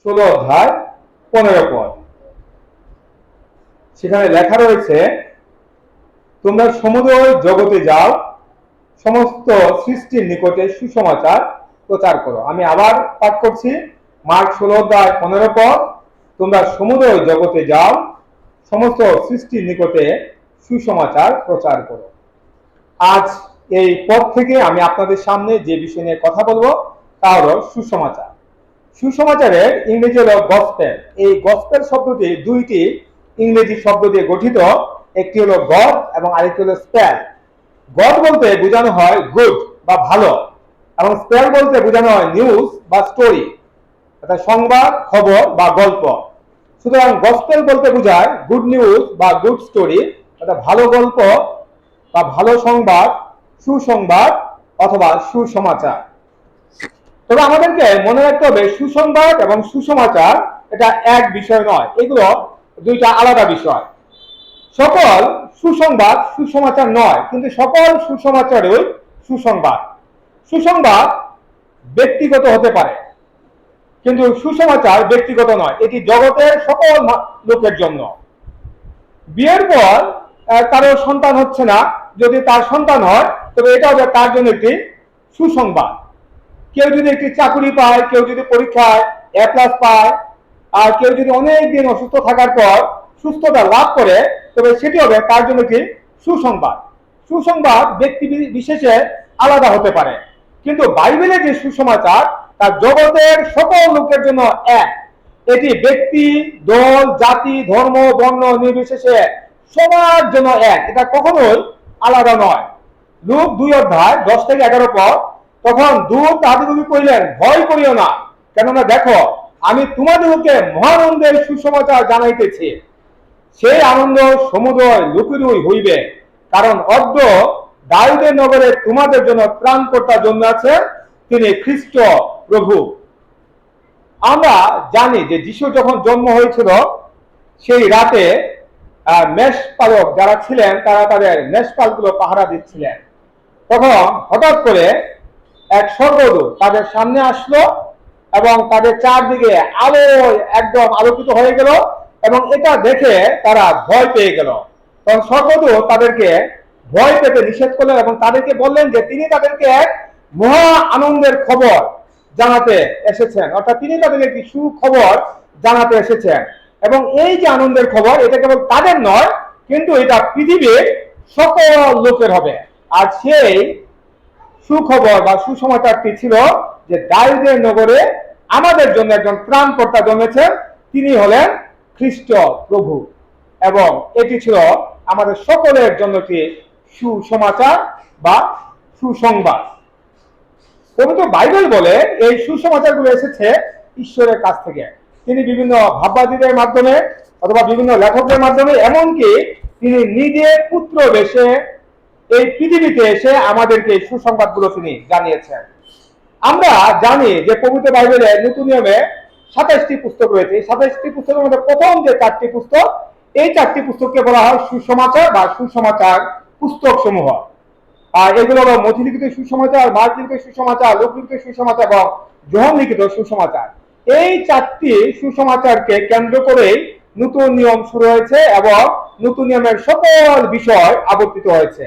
ষোলো অধ্যায় পনেরো পদ। সেখানে লেখা রয়েছে, তোমরা সমুদয় জগতে যাও, সমস্ত সৃষ্টির নিকটে সুসমাচার প্রচার করো। আমি আবার পাঠ করছি, মার্ক ষোলো অধ্যায় পনেরো পদ, তোমরা সমুদয় জগতে যাও, সমস্ত সৃষ্টির নিকটে সুসমাচার প্রচার করো। আজ এই পদ থেকে আমি আপনাদের সামনে যে বিষয় নিয়ে কথা বলব, তা হলো সুসমাচার। সুসমাচারের ইংরেজি হলো গসপেল এই গসপেল শব্দটি দুইটি ইংরেজি শব্দ দিয়ে গঠিত। একটি হলো গড এবং আরেকটি হলো স্পেল গড বলতে বোঝানো হয় গুড বা ভালো এবং স্পেল বলতে বোঝানো হয় নিউজ বা স্টোরি অর্থাৎ সংবাদ, খবর বা গল্প। সুতরাং গসপেল বলতে বোঝায় গুড নিউজ বা গুড স্টোরি অর্থাৎ ভালো গল্প বা ভালো সংবাদ, সুসংবাদ অথবা সুসমাচার। তবে আমাদেরকে মনে রাখতে হবে, সুসংবাদ এবং সুসমাচার এটা এক বিষয় নয়। এগুলো দুইটা আলাদা বিষয়। সকল সুসংবাদ সুসমাচার নয়, কিন্তু সকল সুসমাচারই সুসংবাদ। সুসংবাদ ব্যক্তিগত হতে পারে, কিন্তু সুসমাচার ব্যক্তিগত নয়। এটি জগতের সকল লোকের জন্য। বিয়ের পর কারও সন্তান হচ্ছে না। যদি তার সন্তান হয়, তবে এটা হবে তার জন্য একটি সুসংবাদ। কেউ যদি একটি চাকরি পায়, কেউ যদি পরীক্ষায় এ প্লাস পায়, আর কেউ যদি অনেক দিন অসুস্থ থাকার পর সুস্থতা লাভ করে, তবে সেটি হবে তার জন্য কি সুসংবাদ। সুসংবাদ ব্যক্তি বিশেষে আলাদা হতে পারে। কিন্তু বাইবেলে যে সুসমাচার, তা জগতের সকল লোকের জন্য এক। এটি ব্যক্তি, দল, জাতি, ধর্ম, বর্ণ নির্বিশেষে সবার জন্য এক। এটা কখনোই আলাদা নয়। লুক দুই অধ্যায়, দশ থেকে এগারো পর তখন দূর তাহাদিগকে কইলেন ভয় করিও না। কেননা দেখো, আমি তোমাদেরকে মহানন্দের সুসমাচার জানাইতেছি। সেই আনন্দ সমুদয় লোকেরই হইবে। কারণ অদ্য দাউদের নগরে তোমাদের জন্য ত্রাণকর্তা জন্ম আছে, তিনি খ্রিস্ট প্রভু। আমরা জানি যে যিশু যখন জন্ম হয়েছিল, সেই রাতে মেষপালক যারা ছিলেন, তারা তাদের মেষপালগুলো পাহারা দিচ্ছিলেন। তখন হঠাৎ করে এক স্বর্গদূত তাদের সামনে আসলো এবং তাদের চারদিকে আলো একদম আলোকিত হয়ে গেল এবং এটা দেখে তারা ভয় পেয়ে গেল। তখন স্বর্গদূত তাদেরকে ভয় পেতে নিষেধ করলেন এবং তাদেরকে বললেন যে তিনি তাদেরকে এক মহা আনন্দের খবর জানাতে এসেছেন। অর্থাৎ তিনি তাদেরকে একটি সুখবর জানাতে এসেছেন। এবং এই যে আনন্দের খবর, এটা কেবল তাদের নয়, কিন্তু এটা পৃথিবীর সকল লোকের হবে। আর সেই সুখবর বা সুসমাচারটি ছিল যে দাউদের নগরে আমাদের জন্য একজন ত্রাণকর্তা জন্মেছেন। তিনি হলেন খ্রিস্ট প্রভু এবং এটি ছিল আমাদের সকলের জন্য কি সুসমাচার বা সুসংবাদ। পবিত্র বাইবেল বলে এই সুসমাচারগুলো এসেছে ঈশ্বরের কাছ থেকে। তিনি বিভিন্ন ভাববাদীদের মাধ্যমে অথবা বিভিন্ন লেখকদের মাধ্যমে, এমনকি তিনি নিজে পুত্র বেশে এই পৃথিবীতে এসে আমাদেরকে সুসংবাদগুলো তিনি জানিয়েছেন। আমরা জানি যে পবিত্র বাইবেলে নতুন নিয়মে সাতাশটি পুস্তক রয়েছে। এই সাতাশটি পুস্তকের মধ্যে প্রথম যে চারটি পুস্তক, এই চারটি পুস্তককে বলা হয় সুসমাচার বা সুসমাচার পুস্তক সমূহ আর এগুলো হলো মথি লিখিত সুসমাচার মার্ক লিখিত সুসমাচার, লোক লিখিত সুসমাচার এবং জোহন লিখিত সুসমাচার। এই চারটি সুসমাচারকে কেন্দ্র করেই নতুন নিয়ম শুরু হয়েছে এবং নতুন নিয়মের সকল বিষয় আবর্তিত হয়েছে।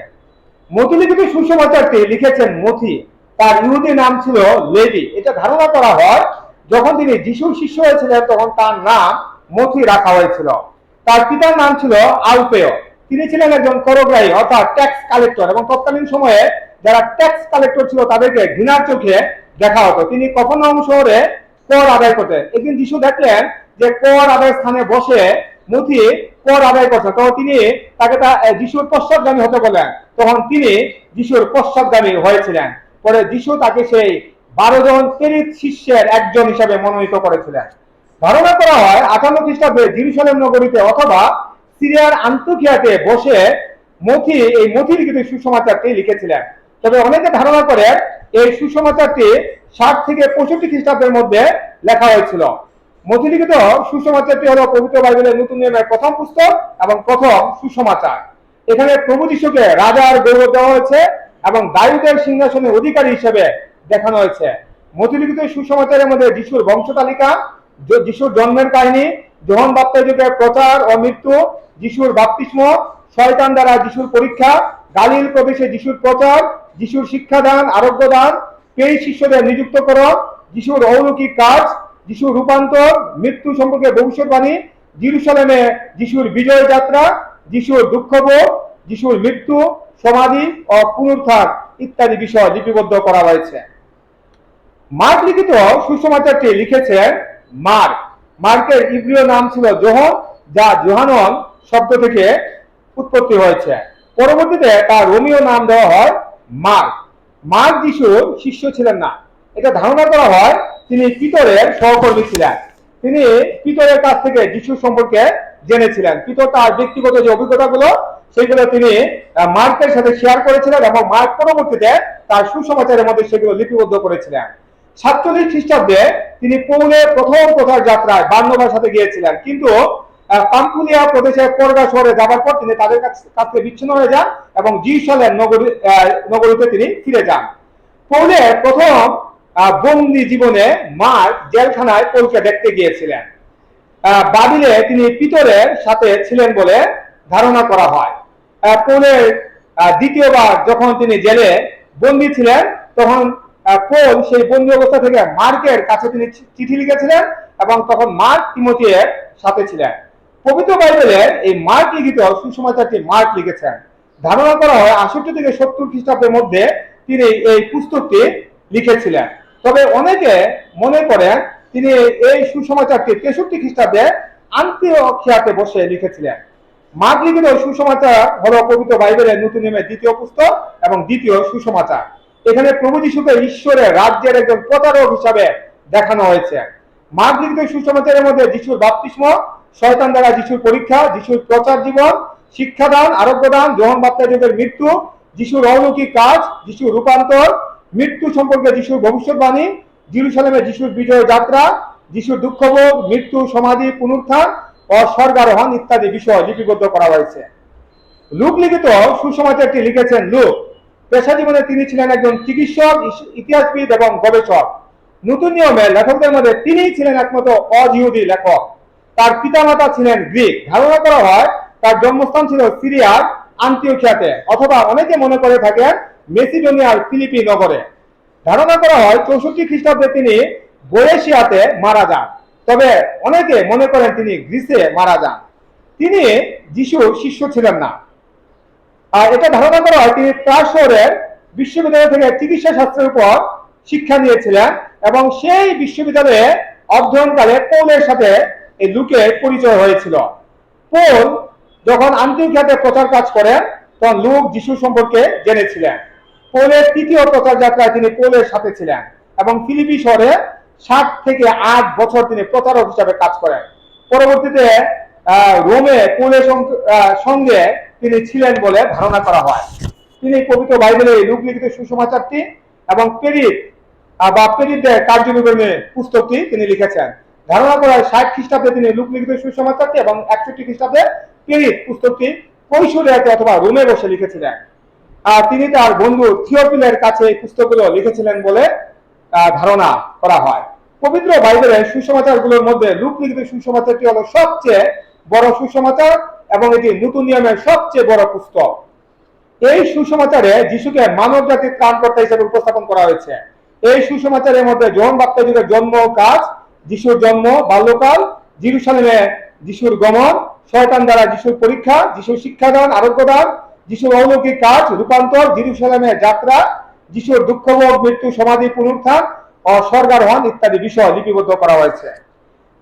মথি লিখিত সুসমাচারটি লিখেছেন মথি। তার ইহুদি নাম ছিল লেভি এটা ধারণা করা হয়, যখন তিনি যিশুর শিষ্য হয়েছিলেন, তখন তার নাম মথি রাখা হয়েছিল। তার পিতার নাম ছিল আলপেয় তিনি ছিলেন একজন করগ্রাহী, অর্থাৎ ট্যাক্স কালেক্টর এবং তৎকালীন সময়ে যারা ট্যাক্স কালেক্টর ছিল, তাদেরকে ঘৃণার চোখে দেখা হতো। তিনি কখনম শহরে কর আদায় করতেন একদিন যিশু দেখলেন যে কর আদায় স্থানে বসে মথি কর আদায় করছে। তো তিনি তাকে তা যিশুর পশ্চাৎগামী হতে বললেন। তখন তিনি যিশুর পশ্চাৎগামী হয়েছিলেন। পরে যিশু তাকে সেই বারো জন প্রেরিত শিষ্যের একজন হিসাবে মনোনীত করেছিলেন। ধারণা করা হয় আটান্ন খ্রিস্টাব্দে জিরুসালেম নগরীতে অথবা সিরিয়ার আন্তকিয়াতে বসে মথি, এই মথি লিখিত সুসমাচারটি লিখেছিলেন। তবে অনেকে ধারণা করে এই সুসমাচারটি ষাট থেকে পঁয়ষট্টি খ্রিস্টাব্দের মধ্যে লেখা হয়েছিল। মথি লিখিত সুসমাচারটি হলো পবিত্র বাইবেলের নতুন নিয়মের প্রথম পুস্তক এবং প্রথম সুসমাচার। এখানে প্রভু যিশুকে রাজার গৌরব দেওয়া হয়েছে এবং দায়ুদের সিংহাসনের অধিকারী হিসেবে দেখানো হয়েছে। মতিলিখিত সুসমাচারের মধ্যে যিশুর বংশ তালিকা যিশুর জন্মের কাহিনী যোহন বাপ্তাযুগের প্রচার ও মৃত্যু, যিশুর বাপ্তিস্ম, শয়তান দ্বারা যিশুর পরীক্ষা, গালিল প্রবেশে যিশুর প্রচার, যিশুর শিক্ষাদান, আরোগ্যদান, পেই শিষ্যদের নিযুক্তকরণ, যিশুর অলৌকিক কাজ যিশুর রূপান্তর, মৃত্যু সম্পর্কে ভবিষ্যৎবাণী, জিরুসালেমে যিশুর বিজয় যাত্রা যিশুর দুঃখভোগ, যিশুর মৃত্যু, সমাধি ও পুনরুত্থান ইত্যাদি বিষয় লিপিবদ্ধ করা হয়েছে। মার্ক লিখিত সুসমাচারটি লিখেছেন মার্ক। মার্কের ইব্রিয় নাম ছিল জোহন, যা জোহানন শব্দ থেকে উৎপত্তি হয়েছে। পরবর্তীতে তার রোমিও নাম দেওয়া হয় মার্ক। মার্ক যিশুর শিষ্য ছিলেন না। এটা ধারণা করা হয় তিনি পিতরের সহকর্মী ছিলেন। তিনি পিতরের কাছ থেকে যিশু সম্পর্কে জেনেছিলেন। পিতর তার ব্যক্তিগত যে অভিজ্ঞতাগুলো, সেগুলো তিনি মার্কের সাথে শেয়ার করেছিলেন এবং মার্ক পরবর্তীতে তার সুসমাচারের মধ্যে সেগুলো লিপিবদ্ধ করেছিলেন। সাতচল্লিশ খ্রিস্টাব্দে তিনি পৌলের প্রথম প্রচার যাত্রায় বার্নবার সাথে গিয়েছিলেন। কিন্তু পাম্পুলিয়া প্রদেশের পরগা শহরে যাবার পর তিনি তাদের কাছ বিচ্ছিন্ন হয়ে যান এবং জিসালের নগরী নগরীতে তিনি ফিরে যান। পৌলের প্রথম বন্দি জীবনে মার্ক জেলখানায় পৌলকে দেখতে গিয়েছিলেন। বাবিলে তিনি পিতরের সাথে ছিলেন বলে ধারণা করা হয়। পৌলের দ্বিতীয়বার যখন তিনি জেলে বন্দী ছিলেন, তখন পৌল সেই বন্দী অবস্থা থেকে মার্কের কাছে তিনি চিঠি লিখেছিলেন এবং তখন মার্ক তিমোথিয়ের সাথে ছিলেন। পবিত্র বাইবেলের এই মার্ক লিখিত সুসমাচারটি মার্ক লিখেছেন। ধারণা করা হয় আষট্টি থেকে সত্তর খ্রিস্টাব্দের মধ্যে তিনি এই পুস্তকটি লিখেছিলেন। তবে অনেকে মনে করেন তিনি এই সুসমাচারটি তেষট্টি খ্রিস্টাব্দে আন্তিওখিয়াতে বসে লিখেছিলেন। মার্ক লিখিত সুসমাচার হলো পবিত্র বাইবেলের নতুন নিয়মের দ্বিতীয় পুস্তক এবং দ্বিতীয় সুসমাচার। এখানে প্রভু যিশুকে ঈশ্বরের রাজ্যের একজন প্রতারক হিসাবে দেখানো হয়েছে। মার্ক লিখিত সুসমাচারের মধ্যে যিশুর বাপ্তিস্ম, শয়তান দ্বারা যিশুর পরীক্ষা, যিশুর প্রচার জীবন, শিক্ষাদান, আরোগ্যদান যোহন বাপ্তাযুগের মৃত্যু, যিশুর অলৌকিক কাজ, যিশুর রূপান্তর মৃত্যু সম্পর্কে যিশুর ভবিষ্যৎবাণী, জিরুসালেমে যিশুর বিজয় যাত্রা, যিশুর দুঃখভোগ, মৃত্যু, সমাধি, পুনরুত্থান ও স্বর্গারোহণ ইত্যাদি বিষয় লিপিবদ্ধ করা হয়েছে। লুক লিখিত সুসমাচারটি লিখেছেন লুক। পেশা জীবনে তিনি ছিলেন একজন চিকিৎসক ইতিহাসবিদ এবং গবেষক। নতুন নিয়মে লেখকদের মধ্যে তিনিই ছিলেন একমাত্র অজিহুদি লেখক। তার পিতামাতা ছিলেন গ্রিক। ধারণা করা হয় তার জন্মস্থান ছিল সিরিয়ার আন্তিওখিয়াতে, অথবা অনেকে মনে করে থাকেন মেসিডোনিয়ার ফিলিপি নগরে। ধারণা করা হয় চৌষট্টি খ্রিস্টাব্দে তিনি বোয়েশিয়াতে মারা যান, তবে অনেকে মনে করেন তিনি গ্রিসে মারা যান। তিনি যিশুর শিষ্য ছিলেন না। আর এটা ধারণা করা হয় তিনি প্রায় শহরের বিশ্ববিদ্যালয় থেকে চিকিৎসা শাস্ত্রের উপর শিক্ষা নিয়েছিলেন এবং সেই বিশ্ববিদ্যালয়ে অধ্যয়নকালে পৌলের সাথে এই লুকের পরিচয় হয়েছিল। পৌল যখন আন্তিওখিয়াতে প্রচার কাজ করেন, তখন লুক যিশু সম্পর্কে জেনেছিলেন। পৌলের তৃতীয় প্রচার যাত্রায় তিনি পৌলের সাথে ছিলেন এবং ফিলিপি শহরে সাত থেকে আট বছর তিনি প্রচারক হিসাবে কাজ করেন। পরবর্তীতে রোমে পৌলের সঙ্গ- তিনি ছিলেন বলে ধারণা করা হয়। তিনি পবিত্র বাইবেলের লিখিত সুসমাচারটি এবং পেরিত বা পেরিতদের কার্যবিবরণী পুস্তকটি তিনি লিখেছেন। ধারণা করা হয় ষাট খ্রিস্টাব্দে তিনি লুক লিখিত সুসমাচারটি এবং একষট্টি খ্রিস্টাব্দে পেরিত পুস্তকটি কৈশোরিয়াতে অথবা রোমে বসে লিখেছিলেন। তিনি তার বন্ধু থিওপিলের কাছে এই পুস্তকগুলো লিখেছিলেন বলে ধারণা করা হয়। পবিত্র বাইবেলের সুসমাচারগুলোর মধ্যে লুক লিখিত সুসমাচারটি হলো সবচেয়ে বড় সুসমাচার এবং এটি নতুন নিয়মের সবচেয়ে বড় পুস্তক। এই সুসমাচারে যিশুকে মানব জাতির ত্রাণকর্তা হিসেবে উপস্থাপন করা হয়েছে। এই সুসমাচারের মধ্যে জন বাপ্তাযুগের জন্ম কাজ, যিশুর জন্ম, বাল্যকাল, জিরুসালেমে যিশুর গমন, শয়তান দ্বারা যিশুর পরীক্ষা, যিশুর শিক্ষাদান, আরোগ্যদান যিশুর অলৌকিক কাজ, রূপান্তর জিরুসালেমের যাত্রা, যিশুর দুঃখভোগ, মৃত্যু, সমাধি, পুনরুত্থান ও স্বর্গারোহণ ইত্যাদি বিষয় লিপিবদ্ধ করা হয়েছে।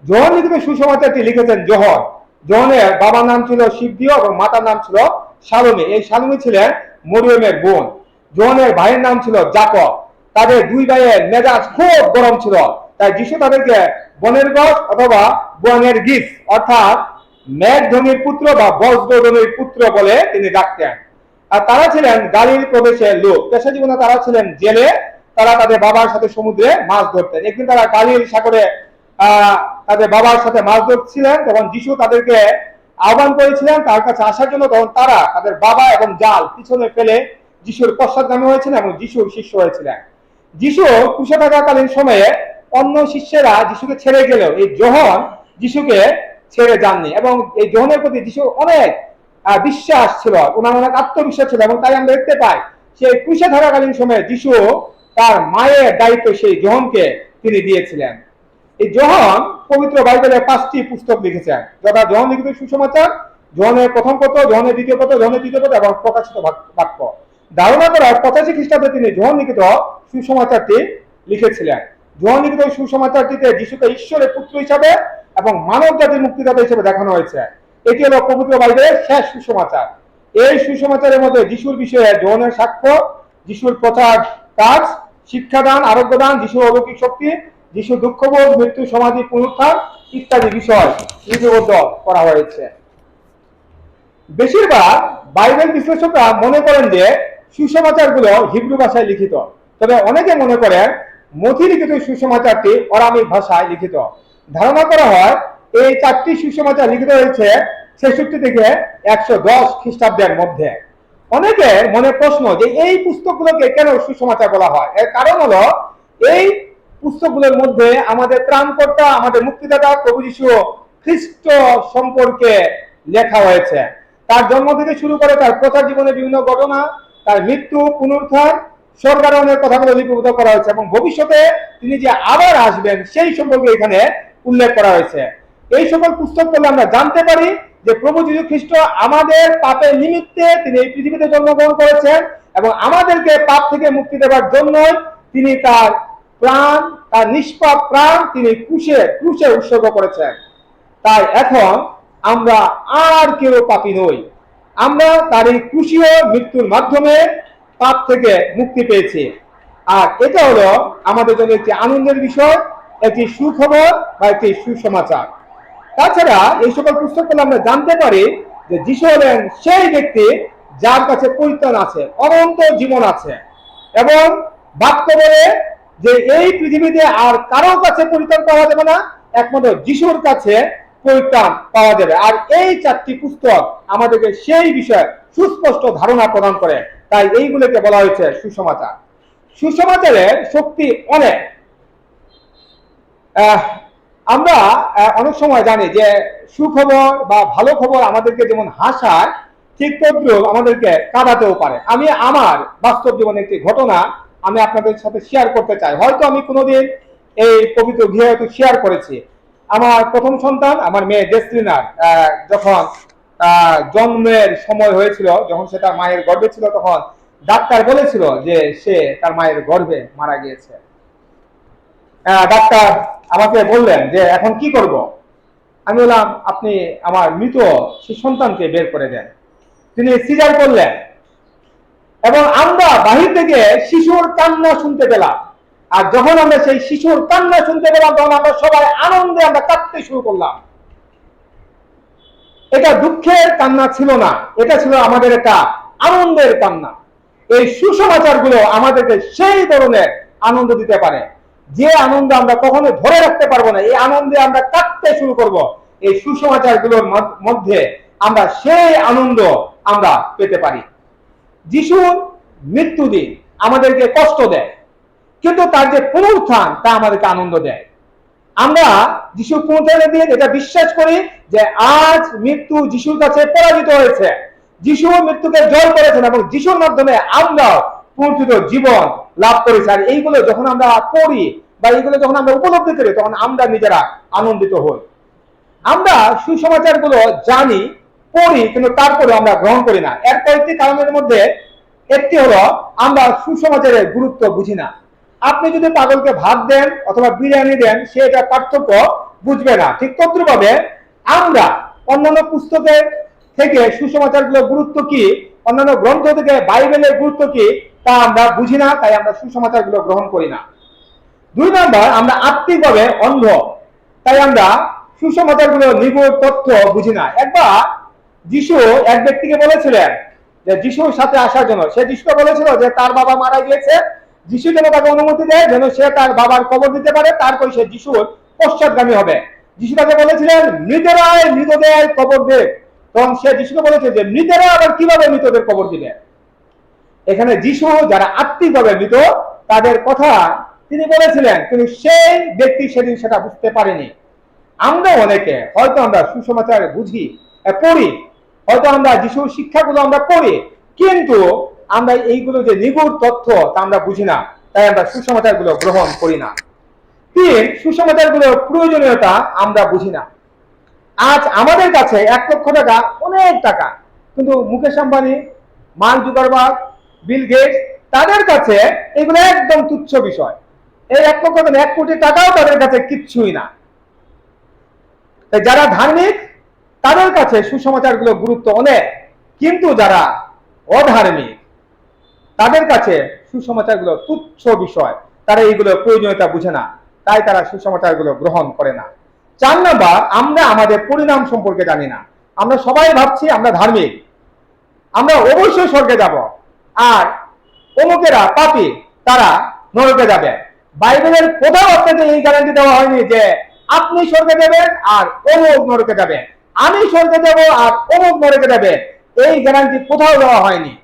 জোহন লিখিত সুসমাচারটি লিখেছেন জোহন। জোহনের বাবার নাম ছিল শিবদিও এবং মাতার নাম ছিল শালমী এই শালমী ছিলেন মরিয়মের বোন। জোহনের ভাইয়ের নাম ছিল জাকব। তাদের দুই ভাইয়ের মেজাজ খুব গরম ছিল। তাই যিশু তাদেরকে বনের গছ অথবা বনের গিস অর্থাৎ মেঘধ্বনির পুত্র বা বজ্রধ্বনির পুত্র বলে তিনি ডাকতেন। আর তারা ছিলেন গালিল প্রদেশের লোক। পেশা জীবনে তারা ছিলেন জেলে। তারা তাদের বাবার সাথে সমুদ্রে মাছ ধরতেন। একদিন তারা গালিল সাগরে তাদের বাবার সাথে মাছ ধরছিলেন। তখন যিশু তাদেরকে আহ্বান করেছিলেন তার কাছে আসার জন্য। তখন তারা তাদের বাবা এবং জাল পিছনে ফেলে যিশুর পশ্চাৎগামী হয়েছিলেন এবং যিশুর শিষ্য হয়েছিলেন। যিশু কুশে থাকাকালীন সময়ে অন্য শিষ্যেরা যিশুকে ছেড়ে গেলেও, এই যোহন যিশুকে ছেড়ে যাননি। এবং এই যোহনের প্রতি যিশু অনেক বিশ্বাস ছিল, ওনার অনেক আত্মবিশ্বাস ছিল এবং তাই আমরা দেখতে পাই, সেই ক্রুশে থাকাকালীন সময়ে যিশু তার মায়ের দায়িত্ব সেই যোহনকে তিনি দিয়েছিলেন। এই যোহন পবিত্র বাইবেলে পাঁচটি পুস্তক লিখেছেন যথা যোহন লিখিত সুসমাচার যোহনের প্রথম পত্র যোহনের দ্বিতীয় পত্র যোহনের তৃতীয় পত্র এবং প্রকাশিত বাক্য। ধারণা করা হয় পঁচাশি খ্রিস্টাব্দে তিনি যোহন লিখিত সুসমাচারটি লিখেছিলেন। যোহন লিখিত সুসমাচারটিতে যিশুকে ঈশ্বরের পুত্র হিসাবে এবং মানব জাতির মুক্তিদাতা হিসেবে দেখানো হয়েছে। এটি হলো পবিত্র বাইবেলের শেষ সুসমাচার। এই সুসমাচারের মধ্যে যিশুর বিষয়ে সাক্ষ্য, যিশুর প্রচার কাজ, শিক্ষাদান, আরোগ্যদান, যিশুর অলৌকিক শক্তি দুঃখবোধ, মৃত্যু, সমাধি, পুনরুত্থান ইত্যাদি বিষয় লিপিবদ্ধ করা হয়েছে। বেশিরভাগ বাইবেল বিশ্লেষকরা মনে করেন যে সুসমাচারগুলো হিব্রু ভাষায় লিখিত। তবে অনেকে মনে করেন মথি লিখিত সুসমাচারটি অরামিক ভাষায় লিখিত। ধারণা করা হয়, এই চারটি সুসমাচার লিখিত হয়েছে ছেষট্টি থেকে একশো দশ খ্রিস্টাব্দের মধ্যে। অনেকের মনে প্রশ্ন যে এই পুস্তকগুলোকে কেন সুসমাচার বলা হয়? এর কারণ হলো, এই পুস্তকগুলোর মধ্যে আমাদের ত্রাণকর্তা, আমাদের মুক্তিদাতা প্রভু যিশু খ্রিস্ট সম্পর্কে লেখা হয়েছে। তার জন্ম থেকে শুরু করে তার প্রচার জীবনের বিভিন্ন ঘটনা, তার মৃত্যু পুনরুত্থান স্বর্গারোহণের কথাগুলো লিপিবদ্ধ করা হয়েছে এবং ভবিষ্যতে তিনি যে আবার আসবেন, সেই সম্পর্কে এখানে উল্লেখ করা হয়েছে। এই সকল পুস্তক পড়লে আমরা জানতে পারি যে প্রভু যীশু খ্রিস্ট আমাদের পাপের নিমিত্তে তিনি এই পৃথিবীতে জন্মগ্রহণ করেছেন এবং আমাদেরকে পাপ থেকে মুক্তি দেওয়ার জন্যই তিনি তার প্রাণ, তার নিষ্পাপ প্রাণ তিনি ক্রুশে ক্রুশে উৎসর্গ করেছেন। তাই এখন আমরা আর কেউ পাপি নই। আমরা তার এই কুশীয় মৃত্যুর মাধ্যমে পাপ থেকে মুক্তি পেয়েছি। আর এটা হলো আমাদের জন্য একটি আনন্দের বিষয়, একটি সুখবর বা একটি সুসমাচার। তাছাড়া এই সকল পুস্তক পড়লে আমরা জানতে পারি যে যিশু হলেন সেই ব্যক্তি যার কাছে পরিত্রাণ আছে, অনন্ত জীবন আছে। এবং বাক্য বলে যে এই পৃথিবীতে আর কারও কাছে পরিত্রাণ পাওয়া যাবে না, একমাত্র যিশুর কাছে পরিত্রাণ পাওয়া যাবে। আর এই চারটি পুস্তক আমাদেরকে সেই বিষয়ে সুস্পষ্ট ধারণা প্রদান করে। তাই এইগুলোকে বলা হয়েছে সুসমাচার। সুসমাচারের শক্তি অনেক। আমরা অনেক সময় জানি যে সুখবর বা ভালো খবর আমাদেরকে যেমন হাসায়, ঠিক তদ্রুপ আমাদেরকে কাঁদাতেও পারে। আমি আমার বাস্তব জীবনে একটি ঘটনা আমি আপনাদের সাথে শেয়ার করতে চাই। হয়তো আমি কোনোদিন এই পবিত্র গৃহে শেয়ার করেছি। আমার প্রথম সন্তান, আমার মেয়ে ডেস্টিনার যখন জন্মের সময় হয়েছিল, যখন সে তার মায়ের গর্ভে ছিল, তখন ডাক্তার বলেছিল যে সে তার মায়ের গর্ভে মারা গিয়েছে। ডাক্তার আমাকে বললেন যে, এখন কি করব? আমি বললাম, আপনি আমার মৃত সেই সন্তানকে বের করে দেন। তিনি সিজার করলেন এবং আমরা বাহির থেকে শিশুর কান্না শুনতে পেলাম। আর যখন আমরা সেই শিশুর কান্না শুনতে পেলাম, তখন আমরা সবাই আনন্দে আমরা কাঁদতে শুরু করলাম। এটা দুঃখের কান্না ছিল না, এটা ছিল আমাদের একটা আনন্দের কান্না। এই সুসমাচারগুলো আমাদেরকে সেই ধরনের আনন্দ দিতে পারে। যে আনন্দ আমরা কখনো ধরে রাখতে পারব না, এই আনন্দে আমরা কাঁদতে শুরু করব। এই সুসমাচারগুলোর মধ্য- আমরা সেই আনন্দ আমরা পেতে পারি। যিশুর মৃত্যু দিন আমাদেরকে কষ্ট দেয়, কিন্তু তার যে পুনরুত্থান তা আমাদেরকে আনন্দ দেয়। আমরা যিশু পুনরুত্থানের দিন এটা বিশ্বাস করি যে আজ মৃত্যু যিশুর কাছে পরাজিত হয়েছে। যিশু মৃত্যুকে জয় করেছেন এবং যিশুর মাধ্যমে আমরা পুনরুত্থিত জীবন লাভ করেছি। আর এইগুলো যখন আমরা পড়ি বা এইগুলো যখন আমরা উপলব্ধি করি, তখন আমরা নিজেরা আনন্দিত হই। আমরা সুসমাচারগুলো জানি, পড়ি, কিন্তু তারপরে আমরা গ্রহণ করি না। এর কয়েকটি কারণের মধ্যে একটি হলো, আমরা সুসমাচারের গুরুত্ব বুঝি না। আপনি যদি পাগলকে ভাত দেন অথবা বিরিয়ানি দেন, সে এটা পার্থক্য বুঝবে না। ঠিক তদ্রুপভাবে আমরা অন্যান্য পুস্তকের থেকে সুসমাচারগুলোর গুরুত্ব কি, অন্যান্য গ্রন্থ থেকে বাইবেলের গুরুত্ব কি, তা আমরা বুঝি না, তাই আমরা সুসমাচারগুলো গ্রহণ করি না। দুই নম্বর, আমরা আত্মিকভাবে অন্ধ, তাই আমরা সুসমাচারগুলো নিগুড় তথ্য বুঝি না। একবার যিশু এক ব্যক্তিকে বলেছিলেন যে, যিশুর সাথে আসার জন্য। সে যিশুকে বলেছিল যে, তার বাবা মারা গিয়েছে যিশু যেন তাকে অনুমতি দেয়, যেন সে তার বাবার কবর দিতে পারে, তারপর সে যিশুর পশ্চাৎগামী হবে। যিশু তাকে বলেছিলেন মৃতেরাই মৃতদের কবর দে। তখন সে যিশুকে বলেছে যে মৃতেরা আবার কীভাবে মৃতদের কবর দিবে? এখানে যিশু যারা আত্মিকভাবে মৃত, তাদের কথা তিনি বলেছিলেন, কিন্তু সেই ব্যক্তি সেদিন সেটা বুঝতে পারেনি। আমরা অনেকে, হয়তো আমরা সুসমাচার বুঝি পড়ি, হয়তো আমরা যিশুর শিক্ষাগুলো আমরা পড়ি, কিন্তু আমরা এইগুলো যে নিগুড় তথ্য, তা আমরা বুঝি না। তাই আমরা সুসমাচারগুলো গ্রহণ করি না। তিন সুসমাচারগুলোর প্রয়োজনীয়তা আমরা বুঝি না। আজ আমাদের কাছে এক লক্ষ টাকা অনেক টাকা। কিন্তু Mukesh Ambani Mark Zuckerberg Bill Gates, তাদের কাছে এগুলো একদম তুচ্ছ বিষয়। এই এক লক্ষ এক কোটি টাকাও তাদের কাছে কিচ্ছুই না। তাই যারা ধার্মিক, তাদের কাছে সুসমাচারগুলো গুরুত্ব অনেক। কিন্তু যারা অধার্মিক তাদের কাছে সুসমাচারগুলো তুচ্ছ বিষয়। তারা এইগুলো প্রয়োজনীয়তা বুঝে না। তাই তারা সুসমাচারগুলো গ্রহণ করে না। চার নাম্বার, আমরা আমাদের পরিণাম সম্পর্কে জানি না। আমরা সবাই ভাবছি আমরা ধার্মিক। আমরা অবশ্যই স্বর্গে যাব। আর অমুকেরা পাপি, তারা নরকে যাবে। বাইবেলের কোথাও আপনাকে এই গ্যারান্টি দেওয়া হয়নি যে আপনি স্বর্গে যাবেন আর অমুক নরকে যাবেন আমি স্বর্গে যাব আর অমুক নরকে যাবে। এই গ্যারান্টি কোথাও দেওয়া হয়নি।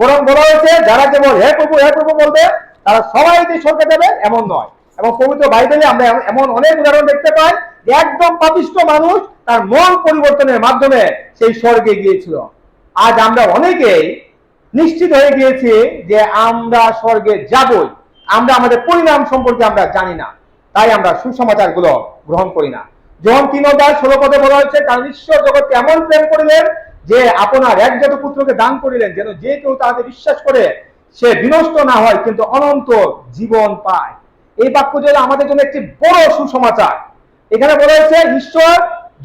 বরং বলা হয়েছে, যারা কেবল হে প্রভু হে প্রভু বলবে, তারা সবাই যে স্বর্গে যাবে, এমন নয়। এবং পবিত্র বাইবেলে আমরা এমন- অনেক উদাহরণ দেখতে পাই একদম পাপিষ্ট মানুষ তার মন পরিবর্তনের মাধ্যমে সেই স্বর্গে গিয়েছিল। আজ আমরা অনেকেই নিশ্চিত হয়ে গিয়েছি যে আমরা স্বর্গে যাবই। আমরা আমাদের পরিণাম সম্পর্কে আমরা জানি না। তাই আমরা সুসমাচারগুলো গ্রহণ করি না। যখন তিন অধ্যায় ষোলো পদে বলা হয়েছে কারণ ঈশ্বর জগৎকে এমন প্রেম করিলেন যে আপনার একজাত পুত্রকে দান করিলেন, যেন যে কেউ তাহাতে বিশ্বাস করে, সে বিনষ্ট না হয়, কিন্তু অনন্ত জীবন পায়। এই বাক্য যেন আমাদের জন্য একটি বড় সুসমাচার। এখানে বলা হয়েছে, ঈশ্বর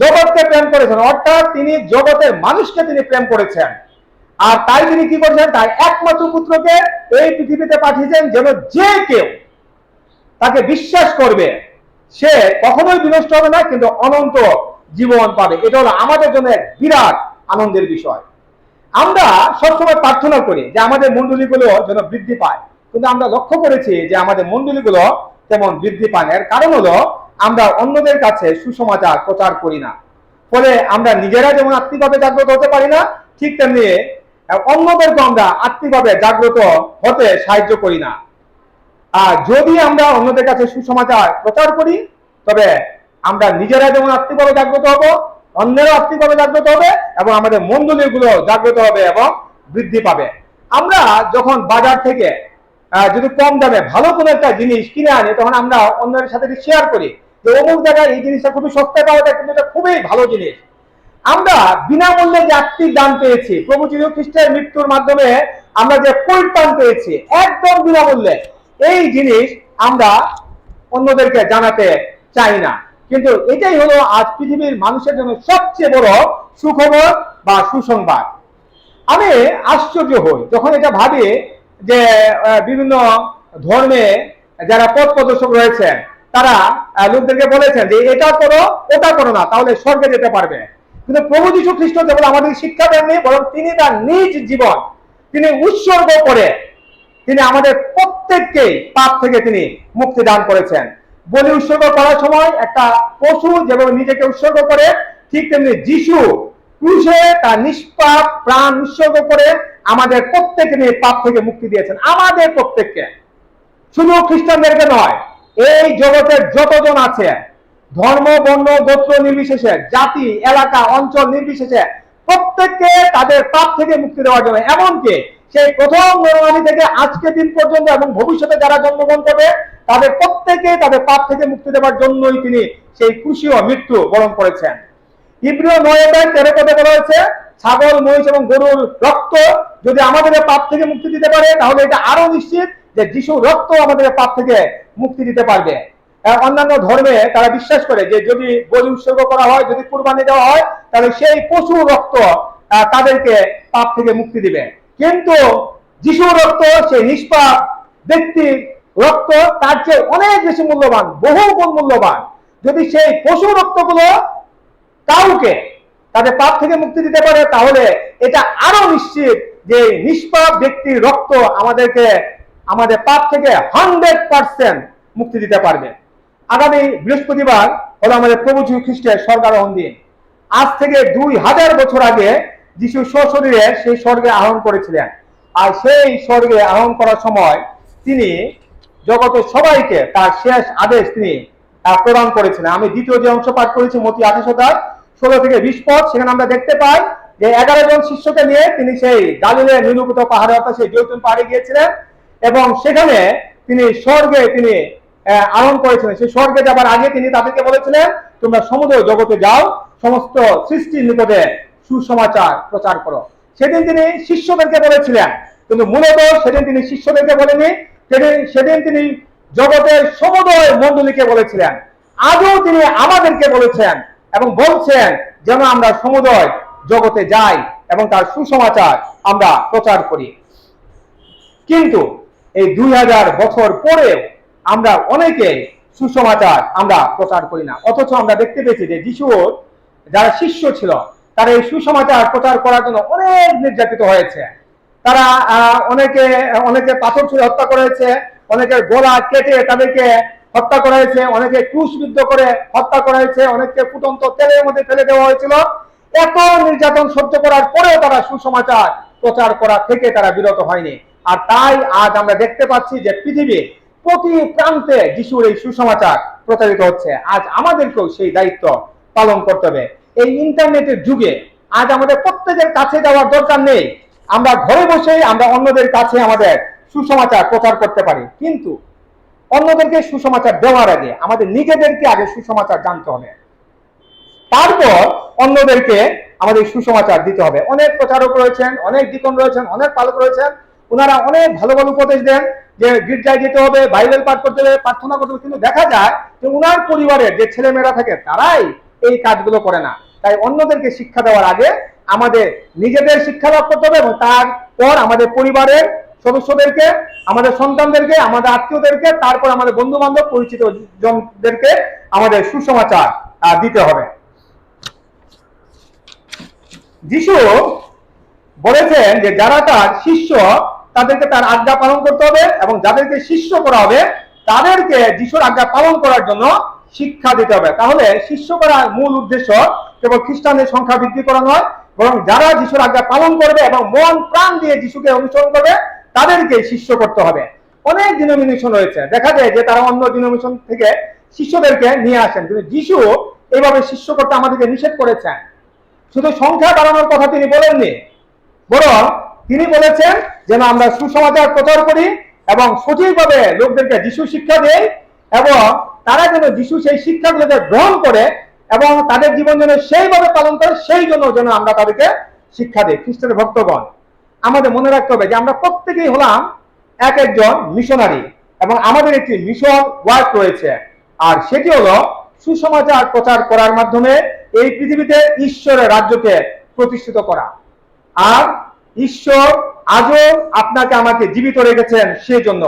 জগৎকে প্রেম করেছেন, অর্থাৎ তিনি জগতের মানুষকে তিনি প্রেম করেছেন। আর তাই তিনি কি করেছেন? তার একমাত্র পুত্রকে এই পৃথিবীতে পাঠিয়েছেন, যেন যে কেউ তাকে বিশ্বাস করবে, সে কখনোই বিনষ্ট হবে না, কিন্তু অনন্ত জীবন পাবে। এটা হলো আমাদের জন্য এক বিরাট আনন্দের বিষয়। আমরা সবসময় প্রার্থনা করি যে আমাদের মন্ডলীগুলো যেন বৃদ্ধি পায়। কিন্তু আমরা লক্ষ্য করেছি যে আমাদের মন্ডলীগুলো তেমন বৃদ্ধি পায় এর কারণ হলো আমরা অন্যদের কাছে সুসমাচার প্রচার করি না। ফলে আমরা নিজেরা যেমন আত্মিকভাবে জাগ্রত হতে পারি না, ঠিক তেমনি অন্যদেরকে আমরা আত্মিকভাবে জাগ্রত হতে সাহায্য করি না। আর যদি আমরা অন্যদের কাছে সুসমাচার প্রচার করি, তবে আমরা নিজেরা যেমন আত্মিকভাবে জাগ্রত হব অন্যেরও আত্মিকভাবে জাগ্রত হবে এবং আমাদের মন্ডলীগুলো জাগ্রত হবে এবং বৃদ্ধি পাবে। আমরা যখন বাজার থেকে যদি কম দামে ভালো কোনো একটা জিনিস কিনে আনি, তখন আমরা অন্যের সাথে শেয়ার করি যে অমুক জায়গায় এই জিনিসটা খুবই সস্তায় পাওয়া যায়, কিন্তু এটা খুবই ভালো জিনিস। আমরা বিনামূল্যে যে আত্মিক দান পেয়েছি, প্রভু যীশু খ্রিস্টের মৃত্যুর মাধ্যমে আমরা যে পরিত্রাণ পেয়েছি, একদম বিনামূল্যে, এই জিনিস আমরা অন্যদেরকে জানাতে চাই না। কিন্তু এটাই হলো আজ পৃথিবীর মানুষের জন্য সবচেয়ে বড় সুখবর বা সুসংবাদ। আমি আশ্চর্য হই যখন এটা ভাবি যে বিভিন্ন ধর্মে যারা পথ প্রদর্শক রয়েছেন, তারা লোকদেরকে বলেছেন যে এটা করো, ওটা করো না, তাহলে স্বর্গে যেতে পারবে। কিন্তু প্রভু যীশু খ্রিস্ট যেমন আমাদের শিক্ষা দেননি, বরং তিনি তার নিজ জীবন, তিনি উৎসর্গ করে, তিনি আমাদের প্রত্যেককে পাপ থেকে তিনি মুক্তি দান করেছেন। বলি উৎসর্গ করার সময় একটা পশু যেভাবে নিজেকে উৎসর্গ করে, ঠিক তেমনি যিশু ক্রুশে তার নিষ্পাপ প্রাণ উৎসর্গ করে আমাদের প্রত্যেকে নিয়ে পাপ থেকে মুক্তি দিয়েছেন। আমাদের প্রত্যেককে। শুধু খ্রিস্টানদেরকে নয়, এই জগতের যতজন আছে, ধর্ম, বর্ণ, গোত্র নির্বিশেষে, জাতি, এলাকা, অঞ্চল নির্বিশেষে, প্রত্যেককে তাদের পাপ থেকে মুক্তি দেওয়ার জন্য। এমনকি সেই প্রথম নরমানি থেকে আজকে দিন পর্যন্ত এবং ভবিষ্যতে যারা জন্মগ্রহণ করবে, তাদের প্রত্যেকে তাদের পাপ থেকে মুক্তি দেওয়ার জন্যই তিনি সেই খুশি ও মৃত্যু বরণ করেছেন। ইব্রিয় নয় তেরো পদে বলা হয়েছে, ছাগল, মহিষ এবং গরুর রক্ত যদি আমাদের পাপ থেকে মুক্তি দিতে পারে, তাহলে এটা আরও নিশ্চিত যে যিশুর রক্ত আমাদের পাপ থেকে মুক্তি দিতে পারবে। অন্যান্য ধর্মে তারা বিশ্বাস করে যে যদি বলি উৎসর্গ করা হয়, যদি কুরবানি দেওয়া হয়, তাহলে সেই পশুর রক্ত তাদেরকে পাপ থেকে মুক্তি দিবে। কিন্তু যিশুর রক্ত, সেই নিষ্পাপ ব্যক্তির রক্ত তার চেয়ে অনেক বেশি মূল্যবান, বহু গুণ মূল্যবান। যদি সেই পশু রক্তগুলো কাউকে তাদের পাপ থেকে মুক্তি দিতে পারে, তাহলে এটা আরও নিশ্চিত যে নিষ্পাপ ব্যক্তির রক্ত আমাদেরকে, আমাদের পাপ থেকে হান্ড্রেড পার্সেন্ট মুক্তি দিতে পারবে। আগামী বৃহস্পতিবার হলো আমাদের প্রভু যীশু খ্রিস্টের স্বর্গারোহণ দিন। আজ থেকে দুই হাজার বছর আগে যিশু সশরীরে সেই স্বর্গে আহরণ করেছিলেন। আর সেই স্বর্গে আহরণ করার সময় তিনি জগতের সবাইকে তার শেষ আদেশ তিনি প্রদান করেছিলেন। আমি দ্বিতীয় যে অংশ পাঠ করেছি মতি আঠাশ অধ্যায় ষোলো থেকে বিশ পদ সেখানে আমরা দেখতে পাই যে এগারো জন শিষ্যকে নিয়ে তিনি সেই গালিলের নিরূপিত পাহাড়ে অর্থাৎ সেই জৈতুন পাহাড়ে গিয়েছিলেন এবং সেখানে তিনি স্বর্গে তিনি আহ, আরোহণ করেছিলেন। সেই স্বর্গে যাবার আগে তিনি তাদেরকে বলেছিলেন তোমরা সমুদ্র জগতে যাও সমস্ত সৃষ্টির নিকটে সুসমাচার প্রচার করো। সেদিন তিনি শিষ্যদেরকে বলেছিলেন, কিন্তু মূলত সেদিন তিনি শিষ্যদেরকে বলেনি সেদিন সেদিন তিনি জগতের সমুদয় মণ্ডলীকে বলেছিলেন। আজও তিনি আমাদেরকে বলেছেন এবং বলছেন যেন আমরা সমুদয় জগতে যাই এবং তার সুসমাচার আমরা প্রচার করি। কিন্তু এই দুই হাজার বছর পরেও আমরা অনেকে সুসমাচার আমরা প্রচার করি না। অথচ আমরা দেখতে পেয়েছি যে যিশুর যারা শিষ্য ছিল তারা এই সুসমাচার প্রচার করার জন্য অনেক নির্যাতিত হয়েছে। তারা অনেকে অনেকে পাথর ছুঁড়ে হত্যা করেছে, অনেকের গলা কেটে তাদেরকে হত্যা করা হয়েছে, অনেকে ক্রুশবিদ্ধ করে হত্যা করা হয়েছে, অনেককে ফুটন্ত তেলের মধ্যে ফেলে দেওয়া হয়েছিল। এত নির্যাতন সহ্য করার পরেও তারা সুসমাচার প্রচার করা থেকে তারা বিরত হয়নি। আর তাই আজ আমরা দেখতে পাচ্ছি যে পৃথিবীর প্রতি প্রান্তে যিশুর এই সুসমাচার প্রচারিত হচ্ছে। আজ আমাদেরকেও সেই দায়িত্ব পালন করতে হবে। এই ইন্টারনেটের যুগে আজ আমাদের প্রত্যেকের কাছে যাওয়ার দরকার নেই। আমরা ঘরে বসেই আমরা অন্যদের কাছে আমাদের সুসমাচার প্রচার করতে পারি। কিন্তু অন্যদেরকে সুসমাচার দেওয়ার আগে আমাদের নিজেদেরকে আগে সুসমাচার জানতে হবে। তারপর অন্যদেরকে আমাদের সুসমাচার দিতে হবে। অনেক প্রচারক রয়েছেন, অনেক ডিকন রয়েছেন, অনেক পালক রয়েছেন। ওনারা অনেক ভালো ভালো উপদেশ দেন যে গির্জায় যেতে হবে, বাইবেল পাঠ করতে হবে, প্রার্থনা করতে হবে। কিন্তু দেখা যায় যে ওনার পরিবারের যে ছেলেমেয়েরা থাকে, তারাই এই কাজগুলো করে না। তাই অন্যদেরকে শিক্ষা দেওয়ার আগে আমাদের নিজেদের শিক্ষা লাভ করতে হবে এবং তারপর আমাদের পরিবারের সদস্যদেরকে, আমাদের সন্তানদেরকে, আমাদের আত্মীয়দেরকে, তারপর আমাদের বন্ধু বান্ধব পরিচিত জনদেরকে আমাদের সুসমাচার দিতে হবে। যিশু বলেছেন যে যারা তার শিষ্য, তাদেরকে তার আজ্ঞা পালন করতে হবে এবং যাদেরকে শিষ্য করা হবে, তাদেরকে যিশুর আজ্ঞা পালন করার জন্য শিক্ষা দিতে হবে। তাহলে শিষ্য করার মূল উদ্দেশ্য কেবল খ্রিস্টানদের সংখ্যা বৃদ্ধি করা নয়, বরং যারা যিশুর আজ্ঞা পালন করবে এবং মন প্রাণ দিয়ে যিশুকে অনুসরণ করবে তাদেরকে শিষ্য করতে হবে। অনেক ডিনোমিনেশন রয়েছে। দেখা যায় যে তারা অন্য ডিনোমিনেশন থেকে শিষ্যদেরকে নিয়ে আসেন। কিন্তু যিশু এইভাবে শিষ্য করতে আমাদেরকে নিষেধ করেছেন। শুধু সংখ্যা বাড়ানোর কথা তিনি বলেননি, বরং তিনি বলেছেন যেন আমরা সুসমাচার প্রচার করি এবং সঠিকভাবে লোকদেরকে যিশু শিক্ষা দেই এবং তারা যেন যিশু সেই শিক্ষাগুলোকে গ্রহণ করে এবং তাদের জীবন যেন সেইভাবে পালন করে, সেই জন্য যেন আমরা তাদেরকে শিক্ষা দিই খ্রিস্টানের ভক্তগণ। আমাদের মনে রাখতে হবে যে আমরা প্রত্যেকেই হলাম এক একজন মিশনারি এবং আমাদের একটি মিশন ওয়ার্ক রয়েছে। আর সেটি হলো সুসমাচার প্রচার করার মাধ্যমে এই পৃথিবীতে ঈশ্বরের রাজ্যকে প্রতিষ্ঠিত করা। আর ঈশ্বর আজও আপনাকে আমাকে জীবিত রেখেছেন সেই জন্য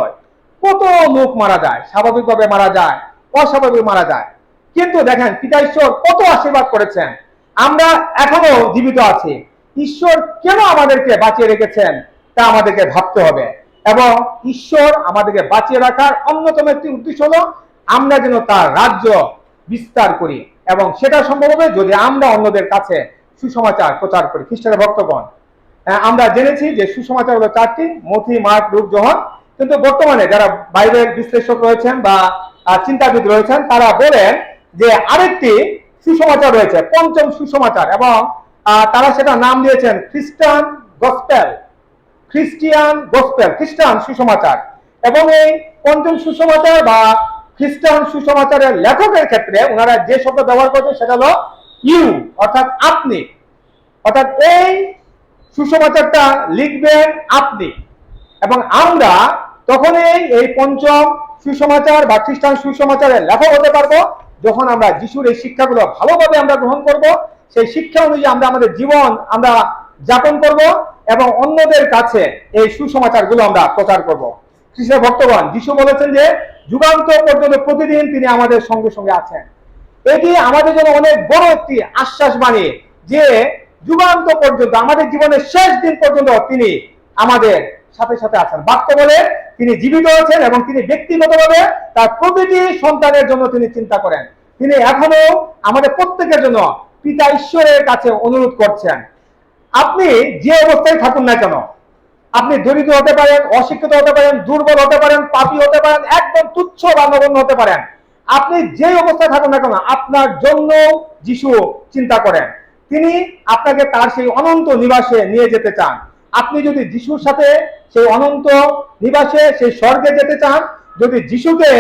কত লোক মারা যায়, স্বাভাবিকভাবে মারা যায়, অস্বাভাবিক মারা যায়। কিন্তু দেখেন, পিতা ঈশ্বর কত আশীর্বাদ করেছেন। আমরা এখনও জীবিত আছি। ঈশ্বর কেন আমাদেরকে বাঁচিয়ে রেখেছেন তা আমাদেরকে ভাবতে হবে। এবং ঈশ্বর আমাদেরকে বাঁচিয়ে রাখার অন্যতম একটি উদ্দেশ্য হলো, আমরা যেন তার রাজ্য বিস্তার করি। এবং সেটা সম্ভব হবে যদি আমরা অন্যদের কাছে সুসমাচার প্রচার করি। খ্রিস্টানের ভক্তগণ আমরা জেনেছি যে সুসমাচার হলো চারটি মথি মার্ক, রূপ জোহন কিন্তু বর্তমানে যারা বাইবেল বিশ্লেষক রয়েছেন বা চিন্তাবিদ রয়েছেন, তারা বলেন যে আরেকটি সুসমাচার রয়েছে, পঞ্চম সুসমাচার এবং তারা সেটা নাম দিয়েছেন খ্রিস্টান গসপেল। খ্রিস্টিয়ান গসপেল, খ্রিস্টান সুসমাচার। এবং এই পঞ্চম সুসমাচার বা খ্রিস্টান সুসমাচারের লেখকের ক্ষেত্রে ওনারা যে শব্দ ব্যবহার করছেন সেটা হলো ইউ, অর্থাৎ আপনি। অর্থাৎ এই সুসমাচারটা লিখবেন আপনি। এবং আমরা তখনই এই পঞ্চম সুসমাচার বা খ্রিস্টান সুসমাচারের লেখক হতে পারব। যখন আমরা যিশুর এই শিক্ষাগুলো ভালোভাবে আমরা গ্রহণ করব, সেই শিক্ষা অনুযায়ী আমরা আমাদের জীবন আমরা যাপন করব এবং অন্যদের কাছে এই সুসমাচারগুলো আমরা প্রচার করব। কৃষ্ণের ভক্তগণ, যিশু বলেছেন যে, যুগান্ত পর্যন্ত প্রতিদিন তিনি আমাদের সঙ্গে সঙ্গে আছেন। এটি আমাদের জন্য অনেক বড় একটি আশ্বাস বাণী যে, যুগান্ত পর্যন্ত আমাদের জীবনের শেষ দিন পর্যন্ত তিনি আমাদের সাথে সাথে আছেন। বাক্য বলে তিনি জীবিত আছেন এবং তিনি ব্যক্তিগতভাবে তার প্রতিটি সন্তানের জন্য তিনি চিন্তা করেন। তিনি এখনও আমাদের প্রত্যেকের জন্য পিতা ঈশ্বরের কাছে অনুরোধ করছেন। আপনি যে অবস্থায় থাকুন না কেন, আপনি দরিদ্র হতে পারেন, অশিক্ষিত হতে পারেন, দুর্বল হতে পারেন, পাপী হতে পারেন, একদম তুচ্ছ বা নগণ্য হতে পারেন। আপনি যে অবস্থায় থাকুন না কেন, আপনার জন্য যিশু চিন্তা করেন। তিনি আপনাকে তার সেই অনন্ত নিবাসে নিয়ে যেতে চান। আপনি যদি যিশুর সাথে সেই অনন্ত নিবাসে সেই স্বর্গে যেতে চান, যদি যিশুকে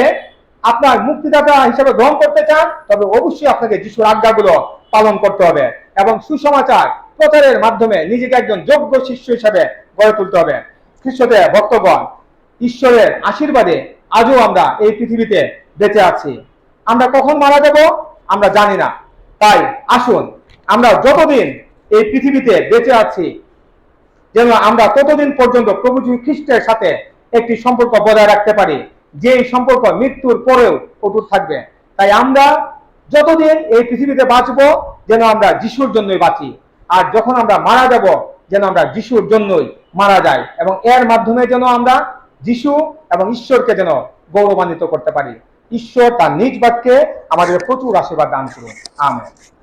আপনার মুক্তিদাতা হিসেবে গ্রহণ করতে চান, তবে অবশ্যই আপনাকে যিশুর আজ্ঞাগুলো পালন করতে হবে এবং সুসমাচার প্রচারের মাধ্যমে নিজেকে একজন যোগ্য শিষ্য হিসাবে গড়ে তুলতে হবে। খ্রিস্টদের ভক্তগণ, ঈশ্বরের আশীর্বাদে আজও আমরা এই পৃথিবীতে বেঁচে আছি। আমরা কখন মারা যাব? আমরা জানি না। তাই আসুন, আমরা যতদিন এই পৃথিবীতে বেঁচে আছি যেন আমরা ততদিন পর্যন্ত প্রভু যীশু খ্রিস্টের সাথে একটি সম্পর্ক বজায় রাখতে পারি যে সম্পর্ক মৃত্যুর পরেও অটুট থাকবে। তাই আমরা যতদিন এই পৃথিবীতে বাঁচবো, যেন আমরা যিশুর জন্যই বাঁচি। আর যখন আমরা মারা যাব, যেন আমরা যিশুর জন্যই মারা যাই এবং এর মাধ্যমে যেন আমরা যিশু এবং ঈশ্বরকে যেন গৌরবান্বিত করতে পারি। ঈশ্বর তার নিজ বাক্যে আমাদের প্রচুর আশীর্বাদ দান করুন। আমেন।